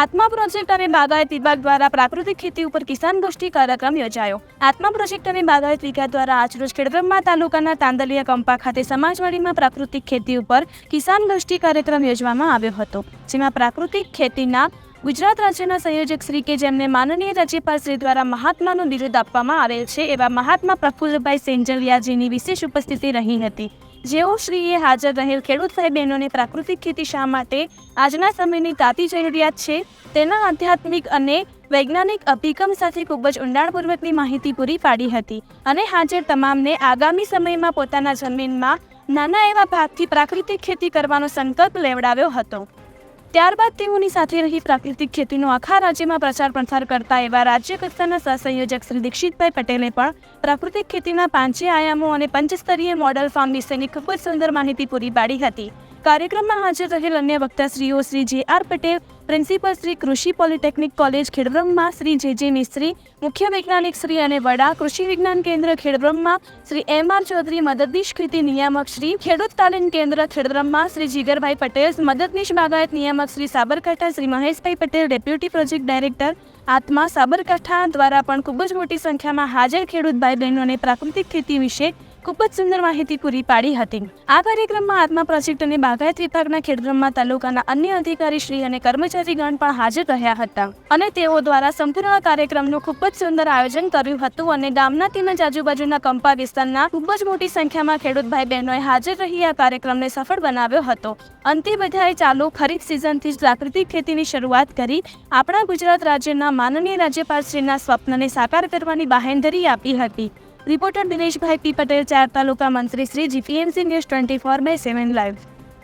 આત્મા પ્રોજેક્ટ અને બાગાયત વિભાગ દ્વારા પ્રાકૃતિક ખેતી ઉપર કિસાન ગોષ્ઠી કાર્યક્રમ યોજાયો. આત્મા પ્રોજેક્ટ અને બાગાયત વિભાગ દ્વારા આજરોજ ખેડબ્રહ્મા તાલુકાના તાંદલિયા કંપા ખાતે સમાજવાડીમાં પ્રાકૃતિક ખેતી ઉપર કિસાન ગોષ્ઠી કાર્યક્રમ યોજવામાં આવ્યો હતો, જેમાં પ્રાકૃતિક ખેતીના ગુજરાત રાજ્યના સંયોજક શ્રી કે જેમને માનનીય રાજ્યપાલ શ્રી દ્વારા મહાત્માનું બિરુદ આપવામાં આવેલ છે, એવા મહાત્મા પ્રફુલ્લભાઈ સેન્જલિયાજીની વિશેષ ઉપસ્થિતિ રહી હતી. જેઓ શ્રીએ હાજર રહેલ ખેડૂત ભાઈ બહેનોને પ્રાકૃતિક ખેતી શા માટે આજના સમયની તાતી જરૂરિયાત છે, તેના આધ્યાત્મિક અને વૈજ્ઞાનિક અભિગમ સાથે ખૂબ જ ઊંડાણપૂર્વકની માહિતી પૂરી પાડી હતી અને હાજર તમામને આગામી સમયમાં પોતાના જમીનમાં નાના એવા ભાગથી પ્રાકૃતિક ખેતી કરવાનો સંકલ્પ લેવડાવ્યો હતો. ત્યારબાદ તેઓની સાથે રહી પ્રાકૃતિક ખેતીનો આખા રાજ્યમાં પ્રચાર પ્રસાર કરતા એવા રાજ્ય કક્ષાના સહસંયોજક શ્રી દીક્ષિતભાઈ પટેલે પણ પ્રાકૃતિક ખેતીના પાંચે આયામો અને પંચસ્તરીય મોડલ ફાર્મ વિશેની ખૂબ જ સુંદર માહિતી પૂરી પાડી હતી. કાર્યક્રમમાં હાજર રહેલ અન્ય વક્તાશ્રીઓ શ્રી જે આર પટેલ, પ્રિન્સિપલ શ્રી કૃષિ પોલિટેકનિક કોલેજ ખેડબ્રહ્મા શ્રી જે જે મિસ્ત્રી, મુખ્ય વૈજ્ઞાનિક શ્રી અને વડા કૃષિ વિજ્ઞાન કેન્દ્ર ખેડબ્રહ્મા શ્રી એમ આર ચૌધરી, મદદનીશ ખેતી નિયામક શ્રી ખેડૂત તાલીમ કેન્દ્ર ખેડબ્રહ્મા શ્રી જીગરભાઈ પટેલ, મદદનીશ બાગાયત નિયામક Shri Sabarkantha, Shri Maheshbhai Patel, deputy project director Atma Sabarkantha દ્વારા પણ ખૂબ જ મોટી સંખ્યામાં હાજર ખેડૂત ભાઈ બહેનોને પ્રાકૃતિક ખેતી વિશે ખૂબ જ સુંદર માહિતી પૂરી પાડી હતી. આ કાર્યક્રમમાં આત્મા પ્રોજેક્ટ અને બાગાયત વિભાગના ખેડબ્રહ્મા તાલુકાના અન્ય અધિકારી શ્રી અને કર્મચારીગણ પણ હાજર રહ્યા હતા અને તેઓ દ્વારા સંપૂર્ણ કાર્યક્રમનું ખૂબ જ સુંદર આયોજન કર્યું હતું અને ગામના તેમજ આજુબાજુના કંપા વિસ્તારના ખૂબ જ મોટી સંખ્યામાં ખેડૂત ભાઈ બહેનોએ હાજર રહી આ કાર્યક્રમને સફળ બનાવ્યો હતો. અંતે બધાએ ચાલુ ખરીફ સિઝનથી જ પ્રાકૃતિક ખેતીની શરૂઆત કરી આપણા ગુજરાત રાજ્યના માનનીય રાજ્યપાલશ્રીના સ્વપ્નને સાકાર કરવાની બાહેંધરી આપી હતી. રિપોર્ટર દિનેશભાઈ પી પટેલ, ચાર તાલુકા મંત્રી Shri GPMC news twenty four by seven live.